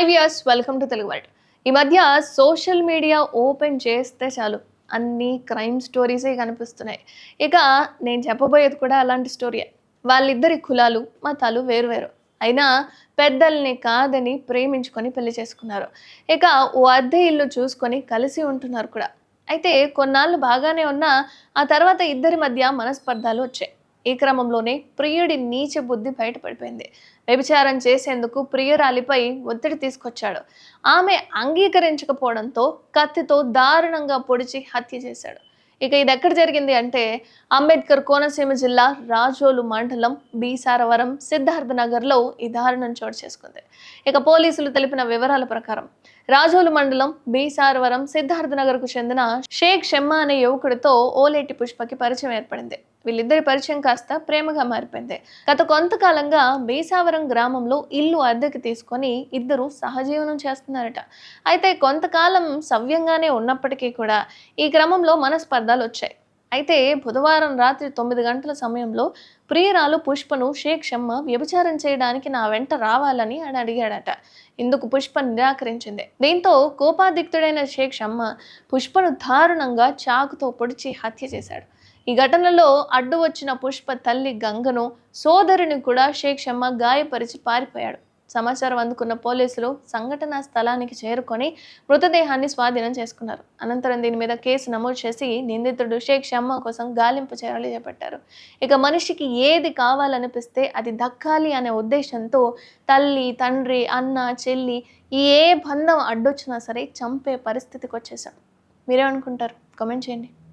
Hi viewers welcome to Telugu world. ఈ మధ్య social media open చేస్తే చాలు. అన్ని క్రైమ్ స్టోరీసే కనిపిస్తున్నాయి. ఇక నేను చెప్పబోయేది కూడా అలాంటి స్టోరీయే. వాళ్ళిద్దరి కులాలు మతాలు వేరువేరు అయినా పెద్దల్ని కాదని ప్రేమించుకొని పెళ్ళి చేసుకున్నారు. ఇక ఓ అద్దె ఇల్లు చూసుకొని కలిసి ఉంటున్నారు కూడా. అయితే కొన్నాళ్ళు బాగానే ఉన్నా ఆ తర్వాత ఇద్దరి మధ్య మనస్పర్ధాలు వచ్చాయి. ఈ క్రమంలోనే ప్రియుడి నీచ బుద్ధి బయటపడిపోయింది. వ్యభిచారం చేసేందుకు ప్రియురాలిపై ఒత్తిడి తీసుకొచ్చాడు. ఆమె అంగీకరించకపోవడంతో కత్తితో దారుణంగా పొడిచి హత్య చేశాడు. ఇక ఇది ఎక్కడ జరిగింది అంటే అంబేద్కర్ కోనసీమ జిల్లా రాజోలు మండలం బీసారవరం సిద్ధార్థనగర్లో ఈ దారుణం చోటు చేసుకుంది. ఇక పోలీసులు తెలిపిన వివరాల ప్రకారం రాజోలు మండలం బీసారవరం సిద్ధార్థ నగర్కు చెందిన షేక్ షెమ్మా అనే యువకుడితో ఓలేటి పుష్పకి పరిచయం ఏర్పడింది. వీళ్ళిద్దరి పరిచయం కాస్త ప్రేమగా మారిపోయింది. గత కొంతకాలంగా బీసావరం గ్రామంలో ఇల్లు అద్దెకి తీసుకొని ఇద్దరు సహజీవనం చేస్తున్నారట. అయితే కొంతకాలం సవ్యంగానే ఉన్నప్పటికీ కూడా ఈ క్రమంలో మనస్పర్ధాలు వచ్చాయి. అయితే బుధవారం రాత్రి తొమ్మిది గంటల సమయంలో ప్రియురాలు పుష్పను షేక్ షమ్మ వ్యభిచారం చేయడానికి నా వెంట రావాలని ఆయన అడిగాడట. ఇందుకు పుష్ప నిరాకరించింది. దీంతో కోపాధిక్తుడైన షేక్ షమ్మ పుష్పను దారుణంగా చాకుతో పొడిచి హత్య చేశాడు. ఈ ఘటనలో అడ్డు వచ్చిన పుష్ప తల్లి గంగను సోదరుని కూడా షేక్ షమ్మ గాయపరిచి పారిపోయాడు. సమాచారం అందుకున్న పోలీసులు సంఘటనా స్థలానికి చేరుకొని మృతదేహాన్ని స్వాధీనం చేసుకున్నారు. అనంతరం దీని మీద కేసు నమోదు చేసి నిందితుడు షేక్ షమ్మ కోసం గాలింపు చర్యలు చేపట్టారు. ఇక మనిషికి ఏది కావాలనిపిస్తే అది దక్కాలి అనే ఉద్దేశంతో తల్లి తండ్రి అన్న చెల్లి ఏ బంధం అడ్డొచ్చినా సరే చంపే పరిస్థితికి వచ్చేసాం మీరేమనుకుంటారు? కమెంట్ చేయండి.